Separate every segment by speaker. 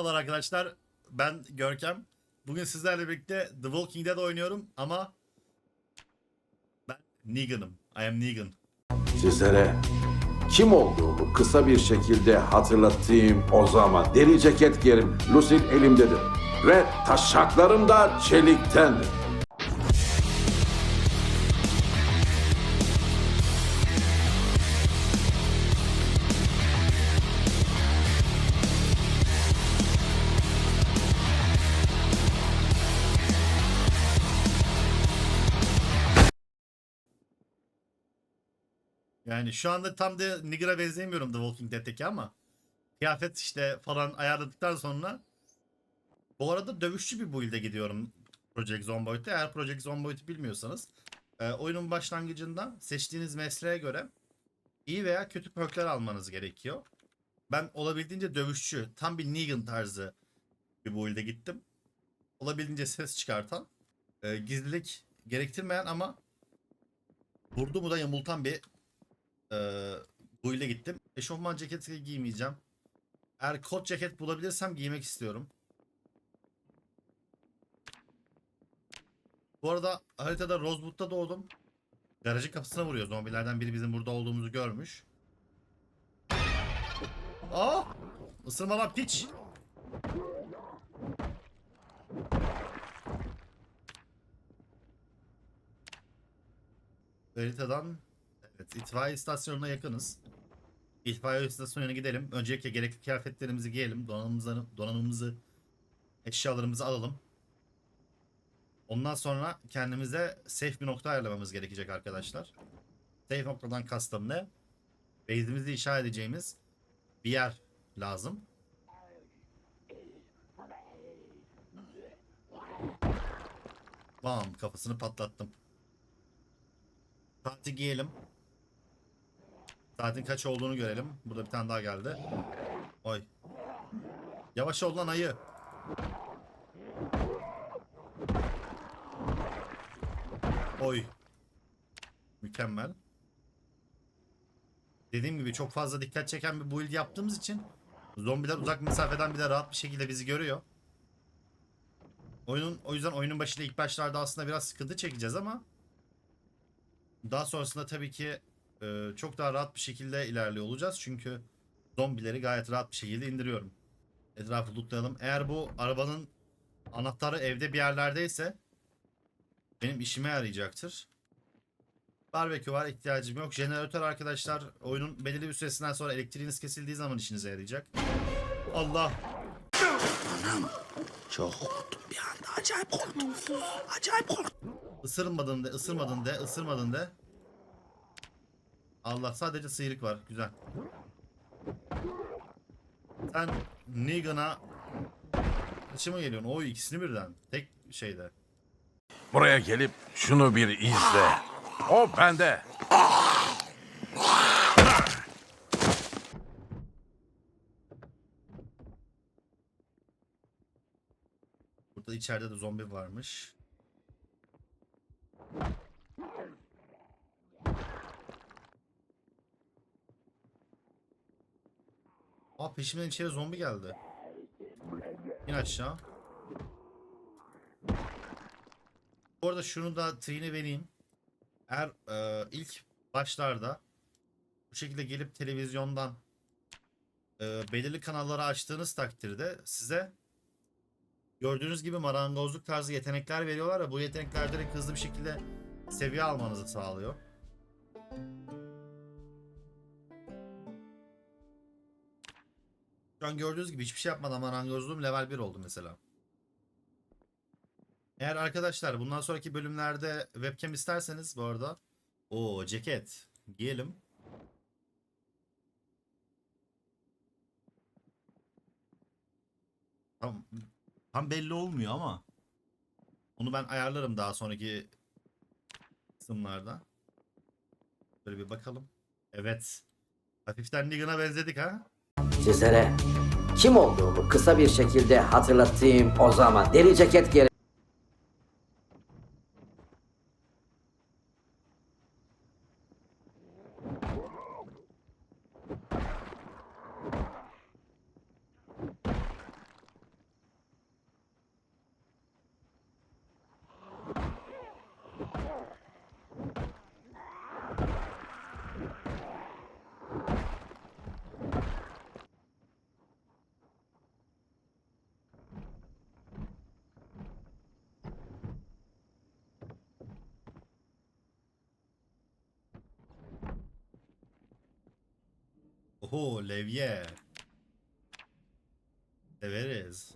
Speaker 1: Merhabalar arkadaşlar. Ben Görkem. Bugün sizlerle birlikte The Walking Dead oynuyorum ama ben Negan'ım. I am Negan.
Speaker 2: Sizlere kim olduğumu kısa bir şekilde hatırlatayım o zaman. Deri ceket giyerim, Lucille elimdedir. Ve taşaklarım da çeliktendir.
Speaker 1: Yani şu anda tam da Negan'a benzemiyorum The Walking Dead'teki ama kıyafet işte falan ayarladıktan sonra bu arada dövüşçü bir build'e gidiyorum Project Zomboid'de. Eğer Project Zomboid'i bilmiyorsanız e, oyunun başlangıcında seçtiğiniz mesleğe göre iyi veya kötü perkler almanız gerekiyor. Ben olabildiğince dövüşçü, tam bir Negan tarzı bir build'e gittim. Olabildiğince ses çıkartan, e, gizlilik gerektirmeyen ama vurdu mu da yamultan bir e, build'e gittim. Eşofman ceketi giymeyeceğim. Eğer kot ceket bulabilirsem giymek istiyorum. Bu arada haritada Rosewood'da doğdum. Garajın kapısına vuruyor. Zombilerden biri bizim burada olduğumuzu görmüş. Aa! Isırma lan piç. Haritadan evet itfaiye istasyonuna yakınız. İtfaiye istasyonuna gidelim. Öncelikle gerekli kıyafetlerimizi giyelim. Donanımımızı, donanımımızı eşyalarımızı alalım. Ondan sonra kendimize safe bir nokta ayarlamamız gerekecek arkadaşlar. Safe noktadan kastım ne? Base'imizi inşa edeceğimiz bir yer lazım. Bam kafasını patlattım. Saati giyelim. Saatin kaç olduğunu görelim. Burada bir tane daha geldi. Oy. Yavaş ol lan ayı. Oy. Mükemmel. Dediğim gibi çok fazla dikkat çeken bir build yaptığımız için zombiler uzak mesafeden bile rahat bir şekilde bizi görüyor. Oyunun o yüzden oyunun başında ilk başlarda aslında biraz sıkıntı çekeceğiz ama daha sonrasında tabii ki e, çok daha rahat bir şekilde ilerliyor olacağız. Çünkü zombileri gayet rahat bir şekilde indiriyorum. Etrafı lootlayalım. Eğer bu arabanın anahtarı evde bir yerlerdeyse benim işime yarayacaktır. Barbekü var ihtiyacım yok. Jeneratör arkadaşlar oyunun belirli bir süresinden sonra elektriğiniz kesildiği zaman işinize yarayacak. Allah.
Speaker 3: Çok korktum bir anda. Acayip korktum. Acayip korktum.
Speaker 1: Isırmadın de, ısırmadın de, ısırmadın de. Allah sadece sıyrık var. Güzel. Sen Negan'a kaçı mı geliyorsun? O ikisini birden. Tek şeyde.
Speaker 4: Buraya gelip şunu bir izle. O bende.
Speaker 1: Burada içeride de zombi varmış. Aa peşimden içeri zombi geldi. İn aşağı. Bu arada şunu da teyini vereyim. Eğer e, ilk başlarda bu şekilde gelip televizyondan e, belirli kanalları açtığınız takdirde size gördüğünüz gibi marangozluk tarzı yetenekler veriyorlar ve bu yetenekler direkt hızlı bir şekilde seviye almanızı sağlıyor. Şu an gördüğünüz gibi hiçbir şey yapmadan marangozluğum level 1 oldu mesela. Eğer arkadaşlar bundan sonraki bölümlerde webcam isterseniz bu arada o ceket giyelim. Tam, tam belli olmuyor ama onu ben ayarlarım daha sonraki kısımlarda. Böyle bir bakalım. Evet. Hafiften Negan'a benzedik ha.
Speaker 3: Sizlere kim olduğumu kısa bir şekilde hatırlatayım o zaman. Deri ceket giyerim.
Speaker 1: Oho levye. Severiz.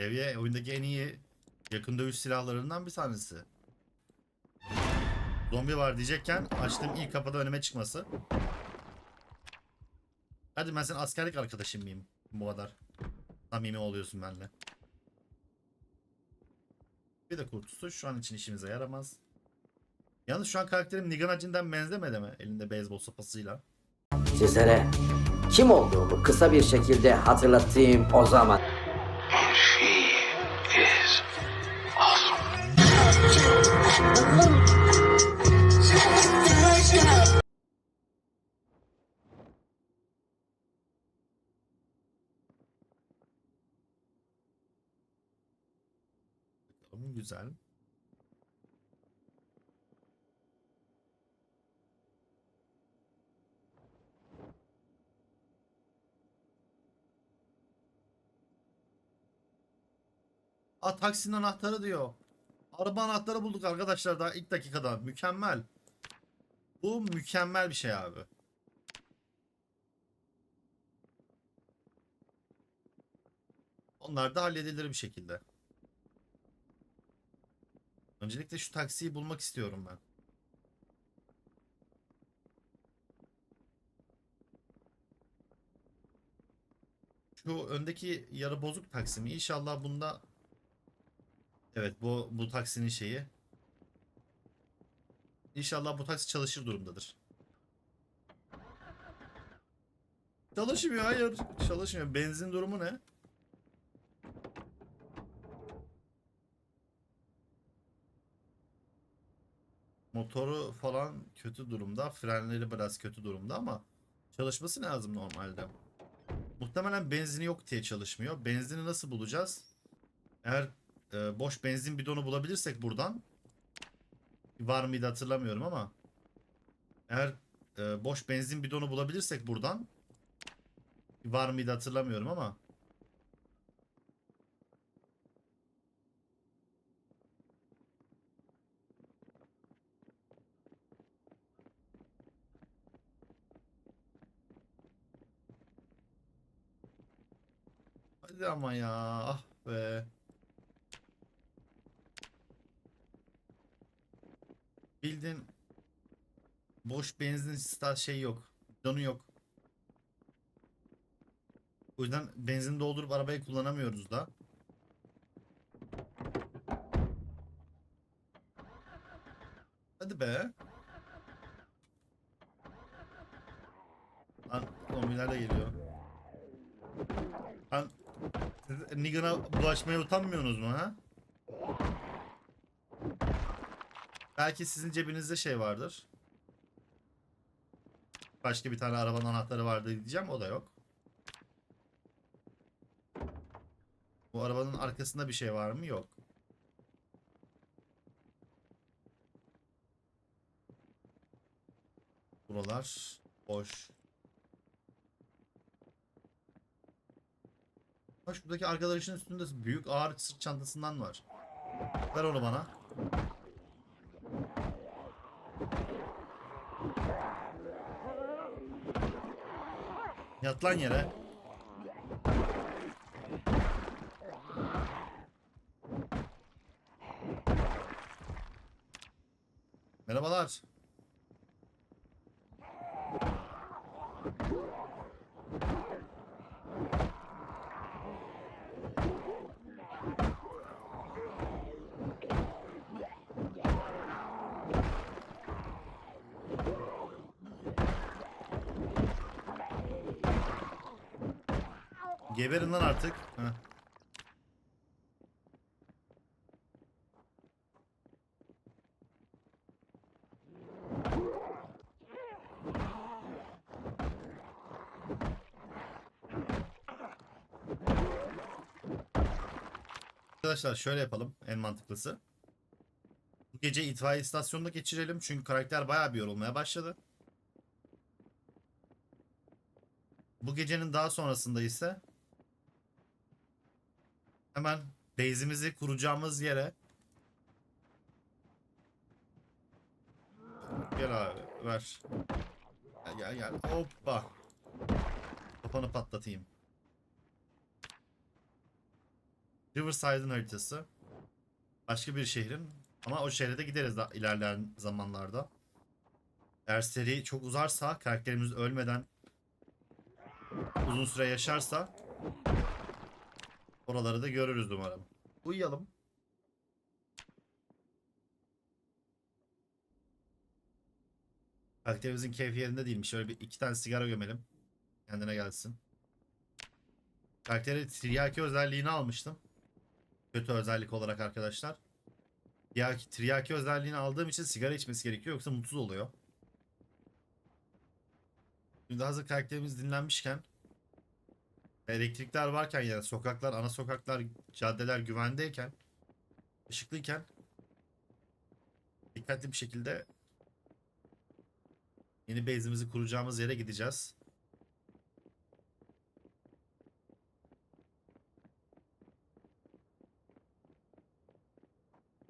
Speaker 1: Levye oyundaki en iyi yakın dövüş silahlarından bir tanesi. Zombi var diyecekken açtığım ilk kapıda önüme çıkması. Hadi ben senin askerlik arkadaşın mıyım bu kadar? Samimi oluyorsun benimle. Bir de kurtusu şu an için işimize yaramaz. Yalnız şu an karakterim Negan Hacı'ndan benzemedi mi? Elinde beyzbol sopasıyla.
Speaker 3: Sizlere kim olduğumu kısa bir şekilde hatırlatayım o zaman.
Speaker 1: Bakalım güzel. Aa taksinin anahtarı diyor. Araba anahtarı bulduk arkadaşlar daha ilk dakikada. Mükemmel. Bu mükemmel bir şey abi. Onlar da halledilir bir şekilde. Öncelikle şu taksiyi bulmak istiyorum ben. Şu öndeki yarı bozuk taksi mi? İnşallah bunda Evet bu bu taksinin şeyi. İnşallah bu taksi çalışır durumdadır. Çalışmıyor hayır. Çalışmıyor. Benzin durumu ne? Motoru falan kötü durumda. Frenleri biraz kötü durumda ama çalışması lazım normalde. Muhtemelen benzini yok diye çalışmıyor. Benzini nasıl bulacağız? Eğer e, boş benzin bidonu bulabilirsek buradan var mıydı hatırlamıyorum ama eğer e, boş benzin bidonu bulabilirsek buradan var mıydı hatırlamıyorum ama Hadi ama ya ah be. Bildin boş benzin sta şey yok. Donu yok. O yüzden benzin doldurup arabayı kullanamıyoruz da. Hadi be. Lan zombiler de geliyor. Lan siz Negan'a bulaşmaya utanmıyorsunuz mu ha? Belki sizin cebinizde şey vardır. Başka bir tane arabanın anahtarı vardı diyeceğim o da yok. Bu arabanın arkasında bir şey var mı? Yok. Buralar boş. Bak şuradaki arkadaşın üstünde büyük ağır sırt çantasından var. Ver onu bana. Yat lan yere. Merhabalar. Geberin lan artık. Heh. Arkadaşlar şöyle yapalım en mantıklısı. Bu gece itfaiye istasyonunda geçirelim çünkü karakter bayağı bir yorulmaya başladı. Bu gecenin daha sonrasında ise hemen base'imizi kuracağımız yere Gel abi ver. Gel gel gel. Hoppa. Kafanı patlatayım. Riverside'ın haritası. Başka bir şehrin. Ama o şehre de gideriz ilerleyen zamanlarda. Eğer seri çok uzarsa, karakterimiz ölmeden uzun süre yaşarsa oraları da görürüz umarım. Uyuyalım. Karakterimizin keyfi yerinde değilmiş. Şöyle bir iki tane sigara gömelim. Kendine gelsin. Karakteri tiryaki özelliğini almıştım. Kötü özellik olarak arkadaşlar. Tiryaki, tiryaki özelliğini aldığım için sigara içmesi gerekiyor yoksa mutsuz oluyor. Şimdi hazır karakterimiz dinlenmişken elektrikler varken yani sokaklar, ana sokaklar, caddeler güvendeyken ışıklıyken dikkatli bir şekilde yeni base'imizi kuracağımız yere gideceğiz.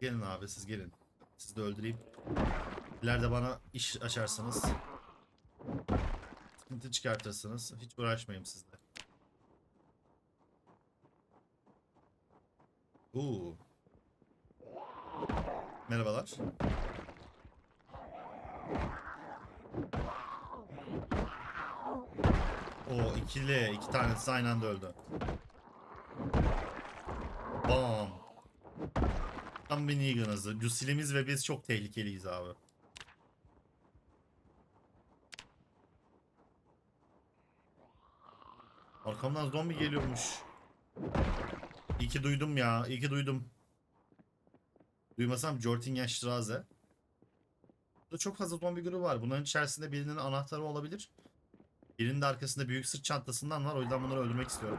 Speaker 1: Gelin abi siz gelin. Sizi de öldüreyim. İleride bana iş açarsınız. Sıkıntı çıkartırsınız. Hiç uğraşmayayım sizle. Oo. Merhabalar. O ikili, iki tanesi aynı anda öldü. Bam. Tam bir Negan hızı. Lucille'imiz ve biz çok tehlikeliyiz abi. Arkamdan zombi geliyormuş. İyi ki duydum ya. iyi ki duydum. Duymasam Jortingen-Straße. Burada çok fazla zombi grubu var. Bunların içerisinde birinin anahtarı olabilir. Birinin de arkasında büyük sırt çantasından var. O yüzden bunları öldürmek istiyorum.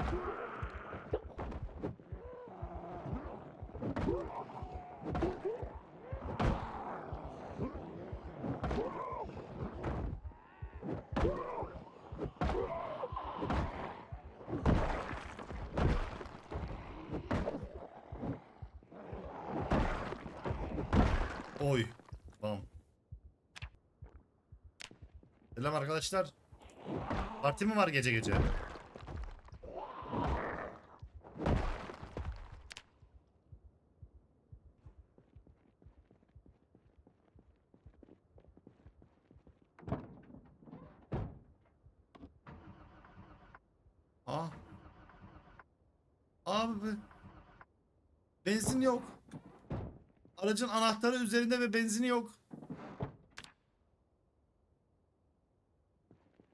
Speaker 1: Oy. Tamam. Selam arkadaşlar. Parti mi var gece gece? Aa. Abi. Benzin yok. Aracın anahtarı üzerinde ve benzini yok.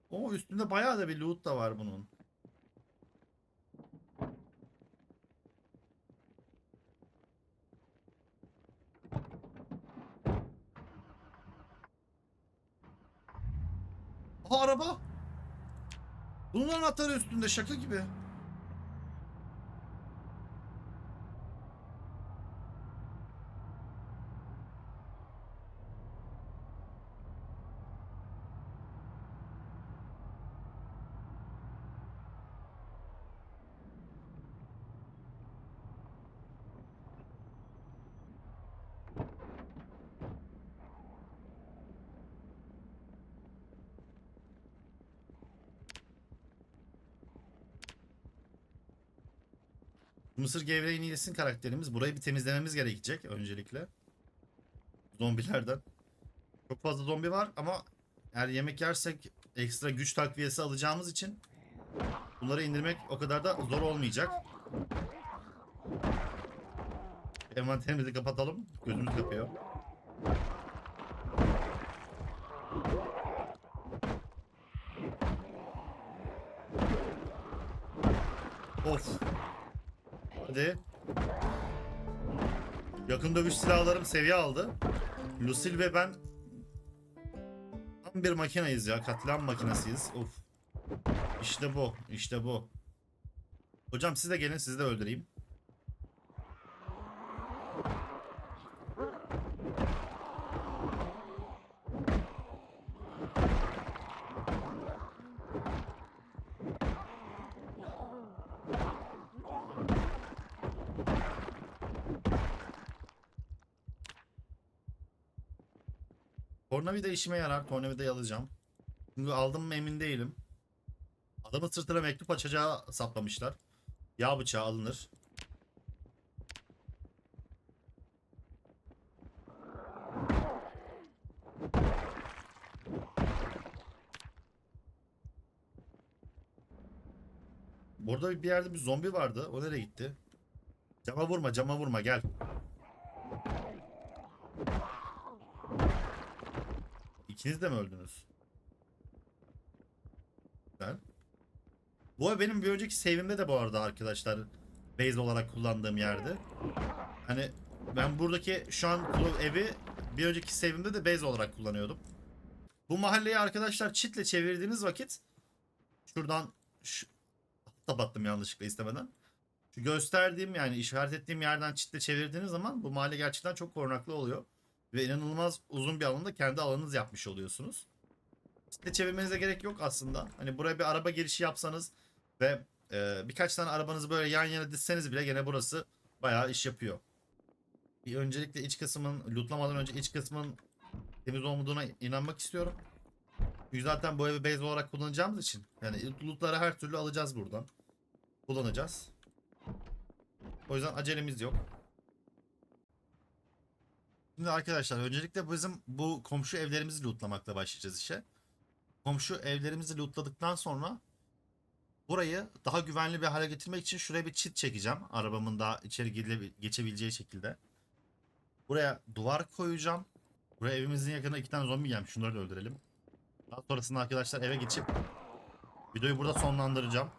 Speaker 1: O üstünde bayağı da bir loot da var bunun. Aha araba. Bunun anahtarı üstünde şaka gibi. Mısır gevreğini yesin karakterimiz. Burayı bir temizlememiz gerekecek öncelikle. Zombilerden. Çok fazla zombi var ama eğer yemek yersek ekstra güç takviyesi alacağımız için bunları indirmek o kadar da zor olmayacak. Envanterimizi kapatalım. Gözümüz kapıyor. Of. Hadi. Yakın dövüş silahlarım seviye aldı. Lucille ve ben tam bir makineyiz ya. Katliam makinesiyiz. Of. İşte bu. işte bu. Hocam siz de gelin sizi de öldüreyim. Tornavida işime yarar. Tornavidayı alacağım. Çünkü aldım mı emin değilim. Adamın sırtına mektup açacağı saplamışlar. Yağ bıçağı alınır. Burada bir yerde bir zombi vardı. O nereye gitti? Cama vurma, cama vurma gel. İkiniz de mi öldünüz? Ben. Bu ev benim bir önceki save'imde de bu arada arkadaşlar base olarak kullandığım yerde. Hani ben buradaki şu an evi bir önceki save'imde de base olarak kullanıyordum. Bu mahalleyi arkadaşlar çitle çevirdiğiniz vakit şuradan şu, kapattım yanlışlıkla istemeden. Şu gösterdiğim yani işaret ettiğim yerden çitle çevirdiğiniz zaman bu mahalle gerçekten çok korunaklı oluyor. Ve inanılmaz uzun bir alanda kendi alanınız yapmış oluyorsunuz. Çitle çevirmenize gerek yok aslında. Hani buraya bir araba girişi yapsanız ve e, birkaç tane arabanızı böyle yan yana dizseniz bile gene burası bayağı iş yapıyor. Bir öncelikle iç kısmın lootlamadan önce iç kısmın temiz olmadığına inanmak istiyorum. Çünkü zaten bu evi base olarak kullanacağımız için yani lootları her türlü alacağız buradan. Kullanacağız. O yüzden acelemiz yok. Şimdi arkadaşlar öncelikle bizim bu komşu evlerimizi lootlamakla başlayacağız işe. Komşu evlerimizi lootladıktan sonra burayı daha güvenli bir hale getirmek için şuraya bir çit çekeceğim. Arabamın daha içeri geçebileceği şekilde. Buraya duvar koyacağım. Buraya evimizin yakınına iki tane zombi gelmiş. Şunları da öldürelim. Daha sonrasında arkadaşlar eve geçip videoyu burada sonlandıracağım.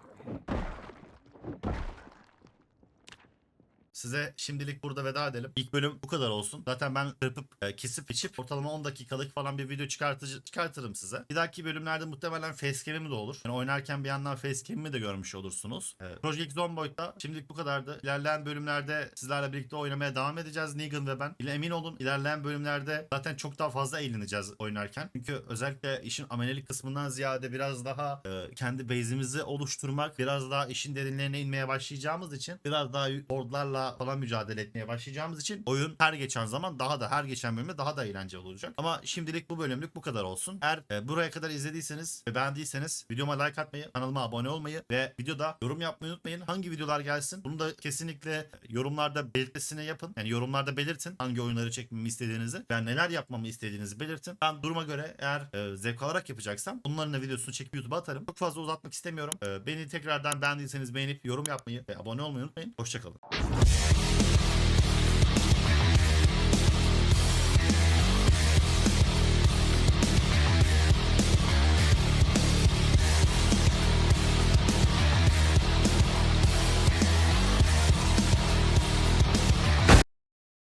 Speaker 1: Size şimdilik burada veda edelim. İlk bölüm bu kadar olsun. Zaten ben kırpıp e, kesip biçip ortalama 10 dakikalık falan bir video çıkartıcı, çıkartırım size. Bir dahaki bölümlerde muhtemelen facecam'im de olur. Yani oynarken bir yandan facecam'imi de görmüş olursunuz. E, Project Zomboid'da şimdilik bu kadardı. İlerleyen bölümlerde sizlerle birlikte oynamaya devam edeceğiz. Negan ve ben. İle emin olun ilerleyen bölümlerde zaten çok daha fazla eğleneceğiz oynarken. Çünkü özellikle işin amelelik kısmından ziyade biraz daha e, kendi base'imizi oluşturmak, biraz daha işin derinlerine inmeye başlayacağımız için biraz daha boardlarla falan mücadele etmeye başlayacağımız için oyun her geçen zaman daha da her geçen bölümde daha da eğlenceli olacak. Ama şimdilik bu bölümlük bu kadar olsun. Eğer e, buraya kadar izlediyseniz ve beğendiyseniz videoma like atmayı, kanalıma abone olmayı ve videoda yorum yapmayı unutmayın. Hangi videolar gelsin? Bunu da kesinlikle yorumlarda belirtmesini yapın. Yani yorumlarda belirtin hangi oyunları çekmemi istediğinizi. Ben neler yapmamı istediğinizi belirtin. Ben duruma göre eğer e, zevk alarak yapacaksam bunların da videosunu çekip YouTube'a atarım. Çok fazla uzatmak istemiyorum. E, beni tekrardan beğendiyseniz beğenip yorum yapmayı ve abone olmayı unutmayın. Hoşçakalın.